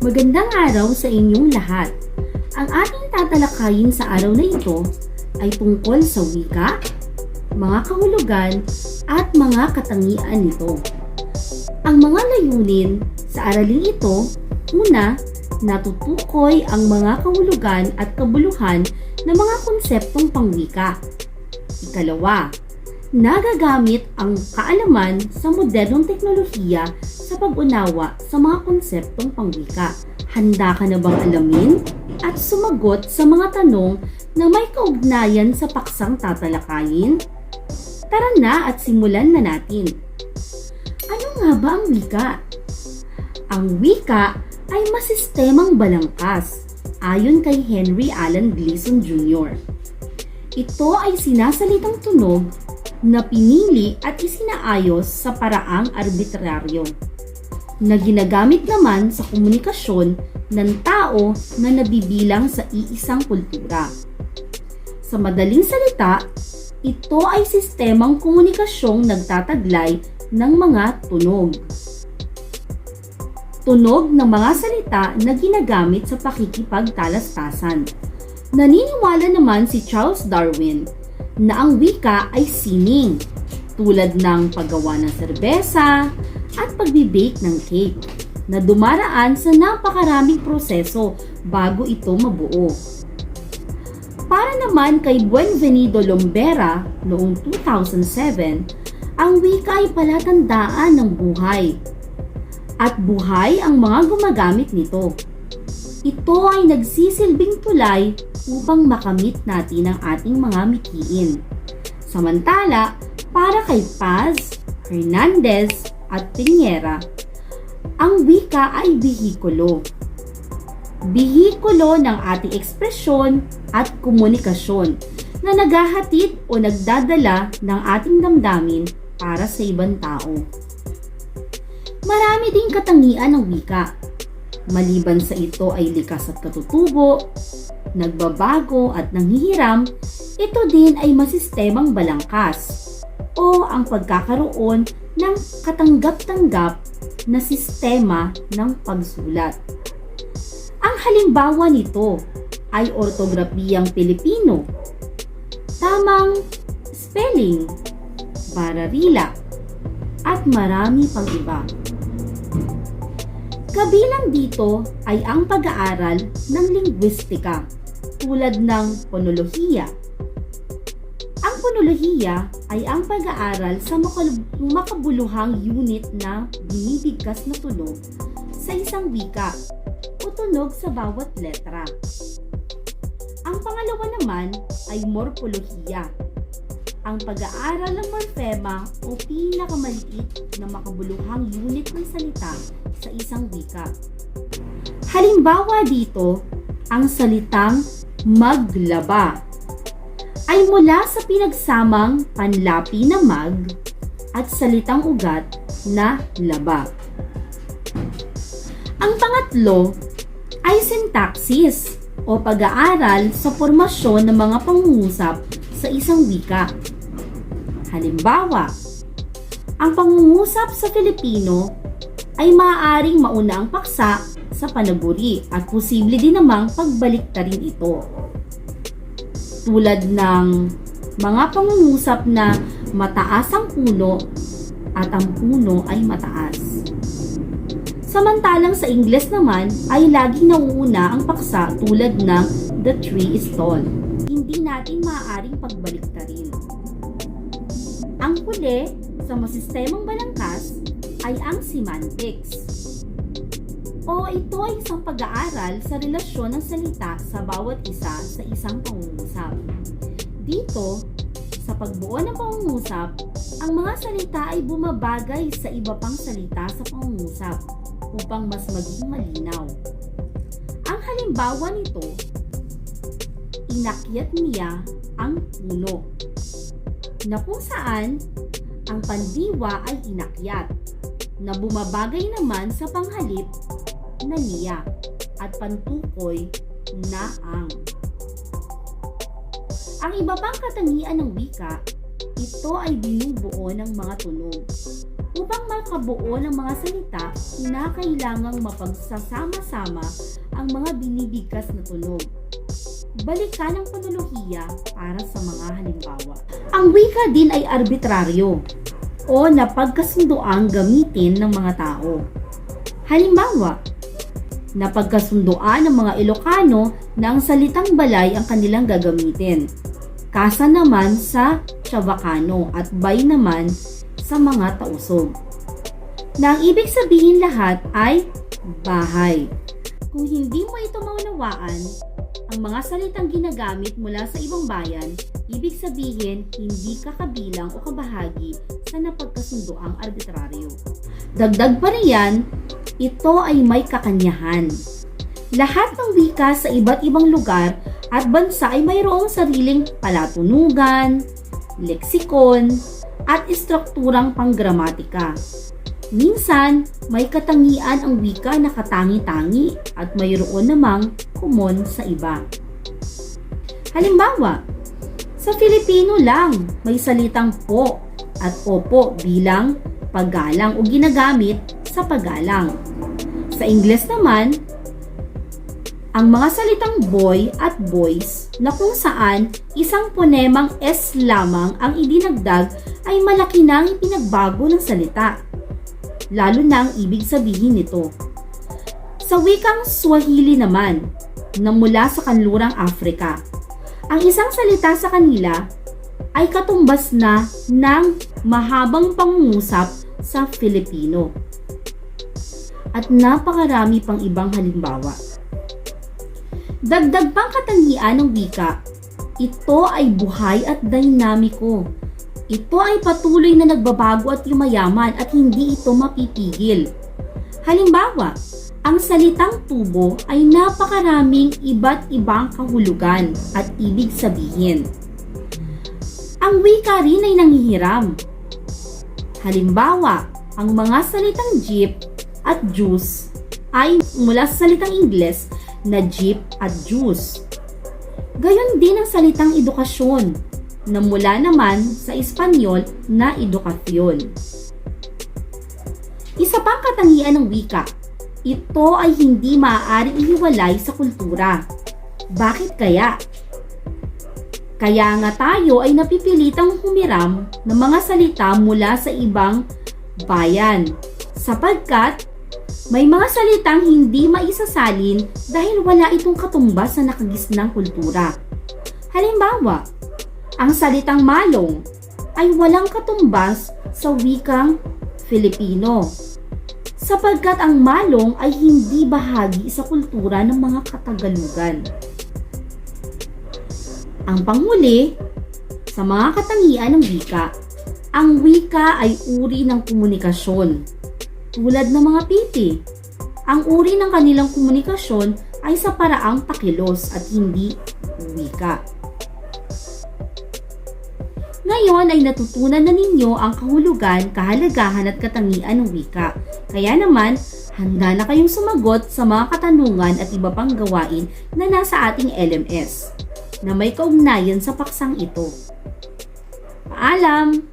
Magandang araw sa inyong lahat. Ang ating tatalakayin sa araw na ito ay tungkol sa wika, mga kahulugan, at mga katangian nito. Ang mga layunin sa araling ito, una, natutukoy ang mga kahulugan at kabuluhan ng mga konseptong pangwika. Ikalawa, nagagamit ang kaalaman sa modernong teknolohiya sa pag-unawa sa mga konseptong pangwika. Handa ka na bang alamin at sumagot sa mga tanong na may kaugnayan sa paksang tatalakayin? Tara na at simulan na natin. Ano nga ba ang wika? Ang wika ay masistemang balangkas ayon kay Henry Allen Gleason Jr. Ito ay sinasalitang tunog na pinili at isinaayos sa paraang arbitraryo na ginagamit naman sa komunikasyon ng tao na nabibilang sa iisang kultura. Sa madaling salita, ito ay sistemang komunikasyong nagtataglay ng mga tunog. Tunog ng mga salita na ginagamit sa pakikipagtalastasan. Naniniwala naman si Charles Darwin na ang wika ay sining, tulad ng paggawa ng serbesa at pagbibake ng cake na dumaraan sa napakaraming proseso bago ito mabuo. Para naman kay Buenvenido Lombera noong 2007, ang wika ay palatandaan ng buhay. At buhay ang mga gumagamit nito. Ito ay nagsisilbing tulay upang makamit natin ang ating mga mikiin. Samantala, para kay Paz, Hernandez at Piñera, ang wika ay bihikulo. Bihikulo ng ating ekspresyon at komunikasyon na naghahatid o nagdadala ng ating damdamin para sa ibang tao. Marami ding katangian ng wika. Maliban sa ito ay likas at katutubo, nagbabago at nanghihiram, ito din ay masistemang balangkas o ang pagkakaroon ng katanggap-tanggap na sistema ng pagsulat. Ang halimbawa nito ay ortografiyang Pilipino, tamang spelling, bararila, at marami pang iba. Kabilang dito ay ang pag-aaral ng linguistika tulad ng ponolohiya. Ang ponolohiya ay ang pag-aaral sa makabuluhang unit na binibigkas na tunog sa isang wika o tunog sa bawat letra. Ang pangalawa naman ay morpolohiya ang pag-aaral ng morphema o pinakamaliit na makabuluhang unit ng salita sa isang wika. Halimbawa dito, ang salitang maglaba ay mula sa pinagsamang panlapi na mag at salitang ugat na laba. Ang pangatlo ay syntaxis o pag-aaral sa formasyon ng mga pangungusap sa isang wika. Halimbawa, ang pangungusap sa Filipino ay maaaring mauna ang paksa sa panaguri at posible din namang pagbaliktarin ito. Tulad ng mga pangungusap na mataas ang puno at ang puno ay mataas. Samantalang sa Ingles naman ay laging nauuna ang paksa tulad ng the tree is tall. Hindi natin maaaring pagbaliktarin. Ang huli sa masistemang balangkas ay ang semantics. O ito ay isang pag-aaral sa relasyon ng salita sa bawat isa sa isang pangungusap. Dito, sa pagbuo ng pangungusap, ang mga salita ay bumabagay sa iba pang salita sa pangungusap upang mas maging malinaw. Ang halimbawa nito, inakyat niya ang puno na kung saan ang pandiwa ay inakyat na bumabagay naman sa panghalip na niya at pantukoy na ang. Ang iba pang katangian ng wika, ito ay binubuo ng mga tunog. Upang makabuo ng mga salita, kinakailangang mapagsasama-sama ang mga binibigkas na tunog. Balikan ang fonolohiya para sa mga halimbawa. Ang wika din ay arbitraryo o napagkasundoang gamitin ng mga tao. Halimbawa, napagkasundoan ng mga Ilocano na ang salitang balay ang kanilang gagamitin. Kasa naman sa Chavacano at bay naman sa mga tausog. Na ang ibig sabihin lahat ay bahay. Kung hindi mo ito maunawaan, ang mga salitang ginagamit mula sa ibang bayan, ibig sabihin hindi ka kabilang o kabahagi sa napagkasundoang arbitraryo. Dagdag pa riyan, ito ay may kakanyahan. Lahat ng wika sa iba't ibang lugar at bansa ay mayroong sariling palatunugan, leksikon, at istrukturang panggramatika. Minsan, may katangian ang wika na katangi-tangi at mayroon namang kumon sa iba. Halimbawa, sa Filipino lang may salitang po at opo bilang paggalang o ginagamit sa paggalang. Sa Ingles naman, ang mga salitang boy at boys na kung saan isang ponemang S lamang ang idinagdag ay malaki nang ipinagbago ng salita. Lalo na ang ibig sabihin nito. Sa wikang Swahili naman, na mula sa kanlurang Afrika, ang isang salita sa kanila ay katumbas na ng mahabang pangungusap sa Filipino. At napakarami pang ibang halimbawa. Dagdag pang katangian ng wika, ito ay buhay at dinamiko. Ito ay patuloy na nagbabago at yumayaman at hindi ito mapipigil. Halimbawa, ang salitang tubo ay napakaraming iba't ibang kahulugan at ibig sabihin. Ang wika rin ay nangihiram. Halimbawa, ang mga salitang jeep at juice ay mula sa salitang Ingles na jeep at juice. Gayon din ang salitang edukasyon na mula naman sa Espanyol na edukasyon. Isa pang katangian ng wika, ito ay hindi maaaring ihiwalay sa kultura. Bakit kaya? Kaya nga tayo ay napipilitang humiram ng mga salita mula sa ibang bayan sapagkat may mga salitang hindi maisasalin dahil wala itong katumbas sa nakagisnang kultura. Halimbawa, ang salitang malong ay walang katumbas sa wikang Filipino sapagkat ang malong ay hindi bahagi sa kultura ng mga Katagalugan. Ang panghuli, sa mga katangian ng wika, ang wika ay uri ng komunikasyon. Tulad ng mga piti, ang uri ng kanilang komunikasyon ay sa paraang pakilos at hindi wika. Ngayon ay natutunan na ninyo ang kahulugan, kahalagahan at katangian ng wika. Kaya naman, handa na kayong sumagot sa mga katanungan at iba pang gawain na nasa ating LMS na may kaugnayan sa paksang ito. Paalam!